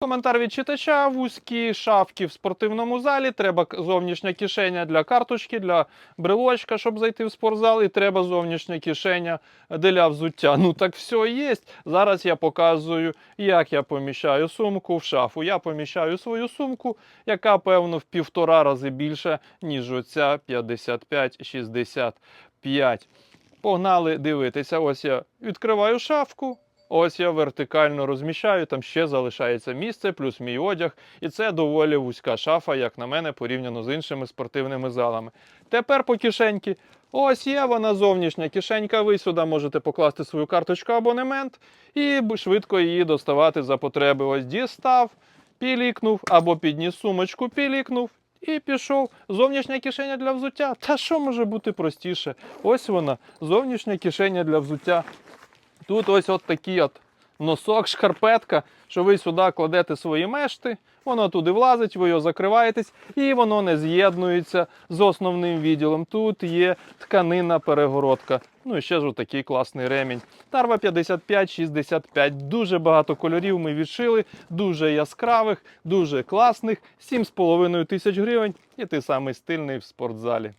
Коментар від читача. Вузькі шафки в спортивному залі. Треба зовнішня кишеня для карточки, для брелочка, щоб зайти в спортзал. І треба зовнішня кишеня для взуття. Ну так все є. Зараз я показую, як я поміщаю сумку в шафу. Я поміщаю свою сумку, яка, певно, в півтора рази більше, ніж оця 55-65. Погнали дивитися. Ось я відкриваю шафку. Ось я вертикально розміщаю, там ще залишається місце, плюс мій одяг. І це доволі вузька шафа, як на мене, порівняно з іншими спортивними залами. Тепер по кишеньки. Ось є вона зовнішня кишенька. Ви сюди можете покласти свою карточку абонемент і швидко її доставати за потреби. Ось дістав, пілікнув або підніс сумочку, пілікнув. І пішов. Зовнішня кишеня для взуття. Та що може бути простіше? Ось вона, зовнішня кишеня для взуття. Тут ось от такий от носок, шкарпетка, що ви сюди кладете свої мешти, воно туди влазить, ви його закриваєтесь, і воно не з'єднується з основним відділом. Тут є тканинна перегородка. Ну і ще ж такий класний ремінь. Тарва 55-65. Дуже багато кольорів ми відшили, дуже яскравих, дуже класних. 7,5 тисяч гривень. І ти самий стильний в спортзалі.